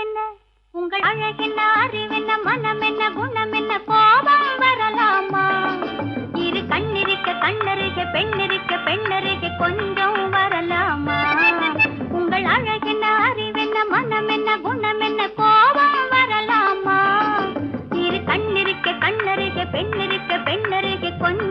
அழகென்ன உங்கள் அழகென்ன அறிவென்ன மனம் என்ன? குணம் என்ன? கோபம் வரலாமா? இரு கண்ணிருக்க கண்ணருக பெண்ணிருக்க பெண்ணருக கொஞ்சம் வரலாமா? உங்கள் அழகென்ன அறிவென்ன மனம் என்ன? குணம் என்ன? கோபம் வரலாமா? இரு கண்ணிருக்க கண்ணருக பெண்ணிருக்க பெண்ணருக கொஞ்சம்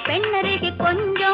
பெண்ணருக கொஞ்சம்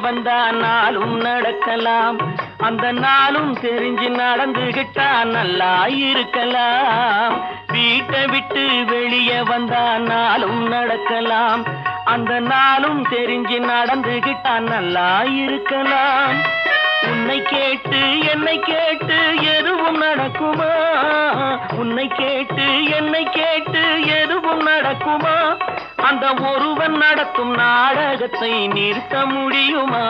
வந்தா நாளும் நடக்கலாம். அந்த நாளும் தெரிஞ்சு நடந்துகிட்டா நல்லா இருக்கலாம் வீட்டை விட்டு வெளியே வந்தா நாளும் நடக்கலாம். அந்த நாளும் தெரிஞ்சு நடந்துகிட்டா நல்லா இருக்கலாம் உன்னை கேட்டு என்னை கேட்டு எதுவும் நடக்குமா? உன்னை கேட்டு என்னை கேட்டு எதுவும் நடக்குமா? அந்த ஒருவன் நடத்தும் நாடகத்தை நிறுத்த முடியுமா?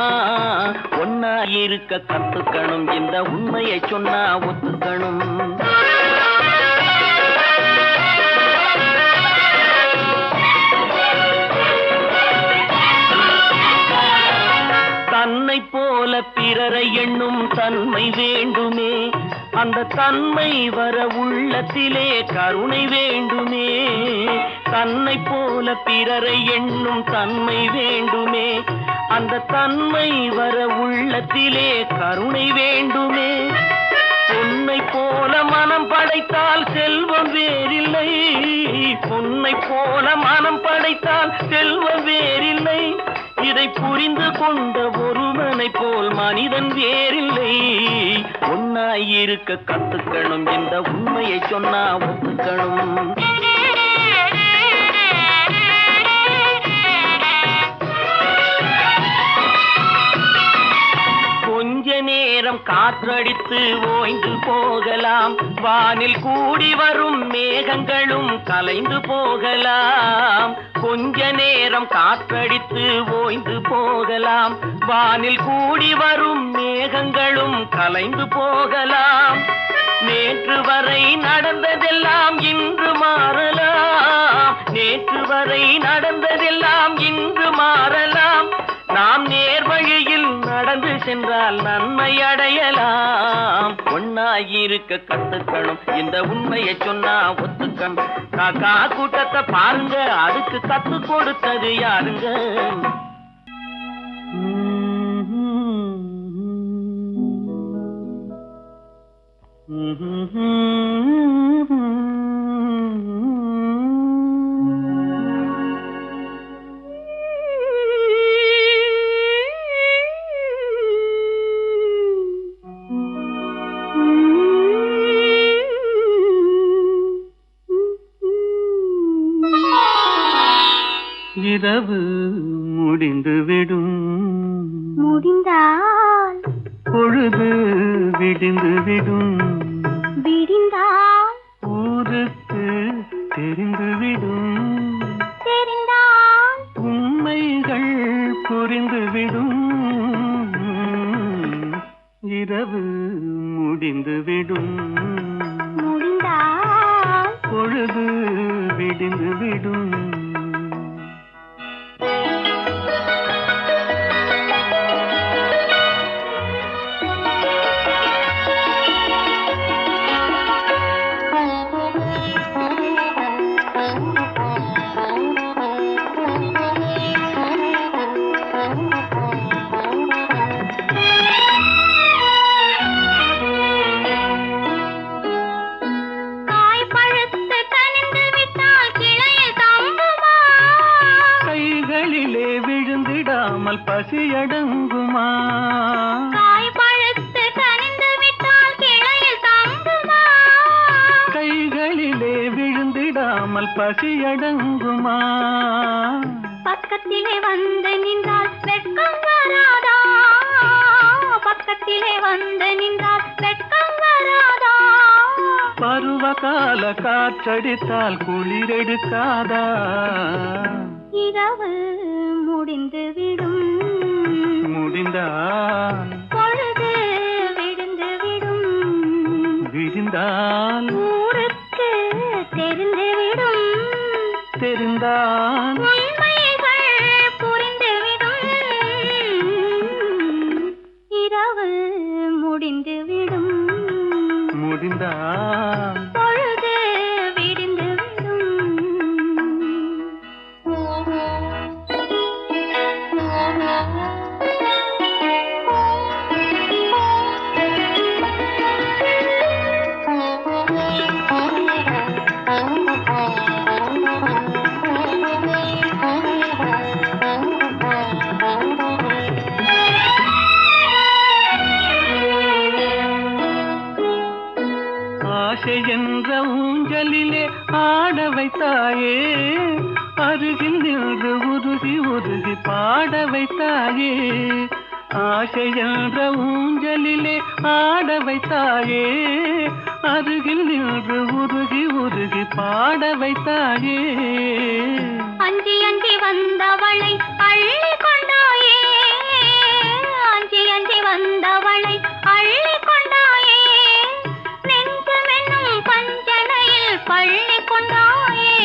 ஒன்னா இருக்க கத்துக்கணும் இந்த உண்மையை சொன்னா ஒத்துக்கணும். தன்னை போல பிறரை எண்ணும் தன்மை வேண்டுமே. அந்த தன்மை வர உள்ளத்திலே கருணை வேண்டுமே. தன்னை போல பிறரை எண்ணும் தன்மை வேண்டுமே. அந்த தன்மை வர உள்ளத்திலே கருணை வேண்டுமே. பொன்னை போல மனம் படைத்தால் செல்வம் வேறில்லை. பொன்னை போல மனம் படைத்தால் செல்வம் வேறில்லை. இதை புரிந்து கொண்ட ஒருவனை போல் மனிதன் வேறில்லை. ஒன்னாயிருக்க கத்துக்கணும் என்ற உண்மையை சொன்னா ஒத்துக்கணும். நேரம் காற்றடித்து ஓய்ந்து போகலாம். வானில் கூடி வரும் மேகங்களும் கலைந்து போகலாம். கொஞ்ச நேரம் காற்றடித்து ஓய்ந்து போகலாம். வானில் கூடி வரும் மேகங்களும் கலைந்து போகலாம். நேற்று வரை நடந்ததெல்லாம் இன்று மாறலாம். நேற்று வரை நடந்ததெல்லாம் இன்று மாறலாம். நாம் நேர்வழியில் கடந்து சென்றால் நன்மை அடையலாம். ஒன்னாயிருக்க கத்துக்கணும். இந்த உண்மையை சொன்னா ஒத்துக்கணும். காக்கா கூட்டத்தை பாருங்க. அதுக்கு கத்து கொடுத்தது யாருங்க? இரவு பொழுது விடிந்துவிடும் விடிந்தால்? ஊருக்கு தெரிந்துவிடும் தெரிந்தால்? உண்மைகள் புரிந்துவிடும் இரவு முடிந்துவிடும் முடிந்தால்? பொழுது விடிந்துவிடும் காய் விழுந்திடாமல் பசியடங்குமா? பக்கத்திலே வந்து நின்றால் வெட்கம் வராதா? பக்கத்திலே வந்து நின்றால் வெட்கம் வராதா? பருவகால காற்றடித்தால் குளிரெடுக்காதா? இரவு முடிந்து விடும். முடிந்தால் பொழுது விடுந்து விடும். விடிந்தால்? ஊருக்கு தெரிந்து புரிந்துவிடும் இரவு முடிந்துவிடும் முடிந்தால் பொழுது விடிந்துவிடும் ஆசை என்ற ஊஞ்சலிலே ஆட வைத்தாயே அருகில் நின்று உருகி உருகி பாட வைத்தாயே. அஞ்சி அஞ்சி வந்தவளை அள்ளி கொண்டாயே அஞ்சி அஞ்சி வந்தவளை அள்ளி கொண்டாயே. நெஞ்சமென்னும் பஞ்சனையில் பள்ளி கொண்டாயே.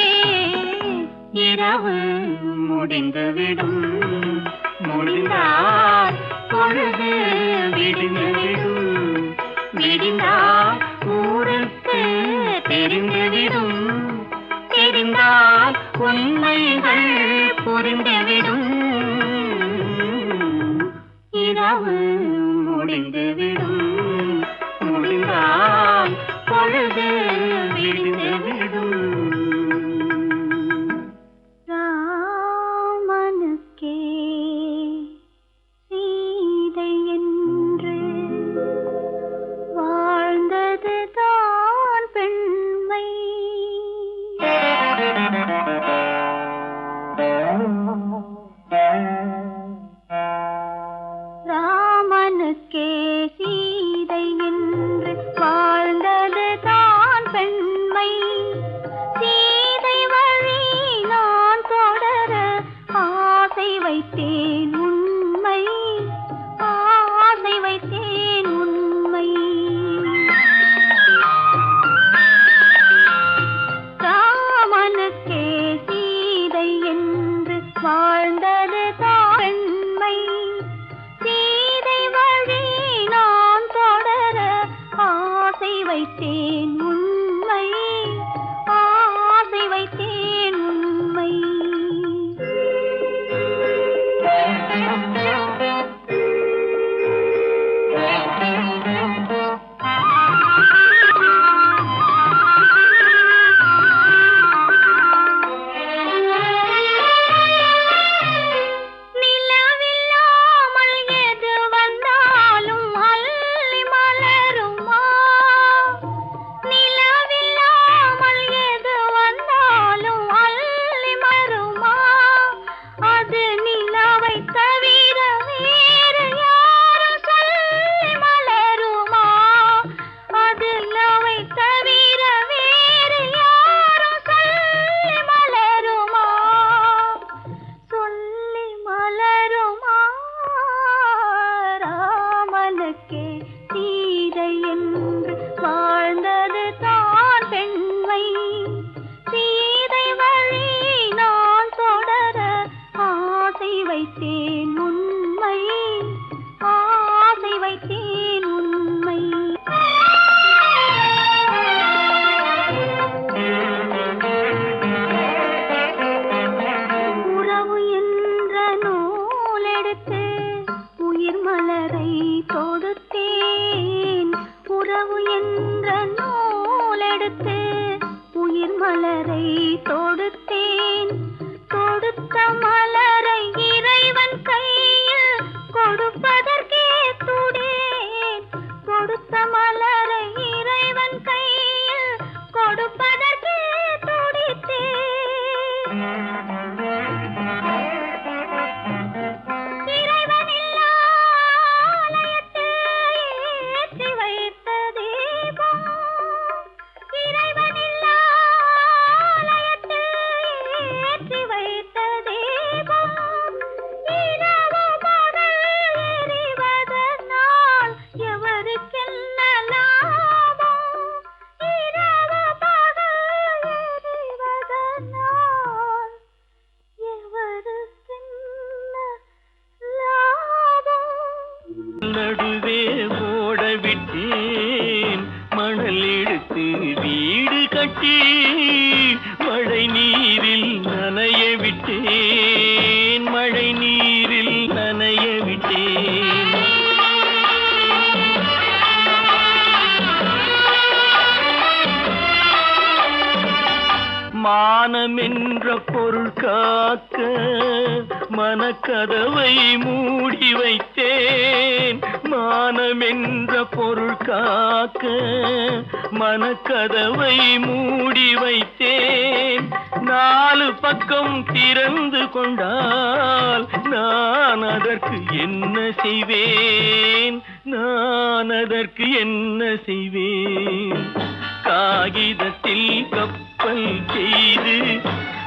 இரவு முடிந்துவிடும் முடிந்தால் பொழுது விடிந்துவிடும் பொருள் காக்க மனக்கதவை மூடி வைத்தேன். மானமென்ற பொருள் காக்க மனக்கதவை மூடி வைத்தேன். நாலு பக்கம் திறந்து கொண்டால் நான் அதற்கு என்ன செய்வேன்? நான் அதற்கு என்ன செய்வேன்? காகிதத்தில் கப்பல் செய்து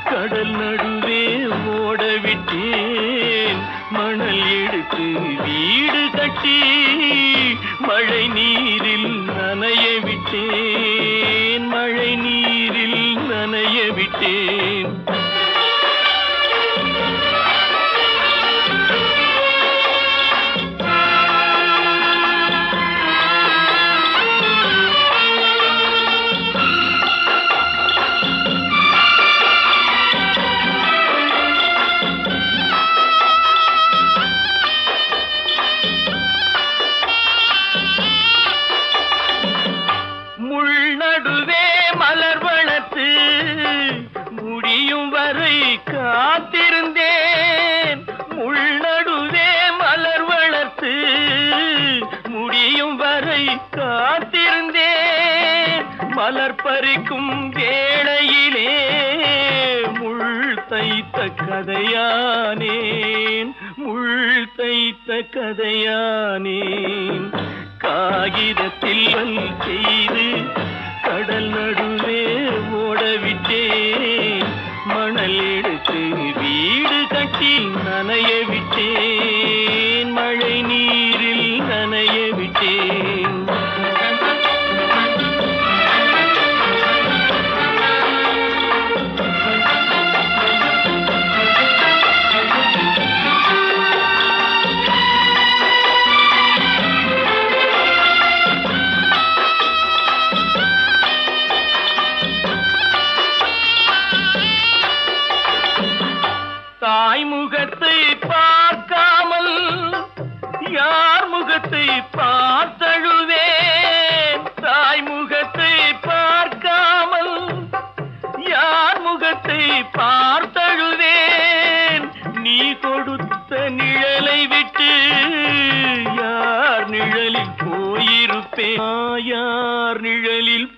கடல் நடுவே கதையானேன். முள் தைத்த கதையானேன். காகிதத்தில் செய்து கடல் நடு கொடுத்த நிழலை விட்டு யார் நிழலில் போயிருப்பேன்? யார் நிழலில்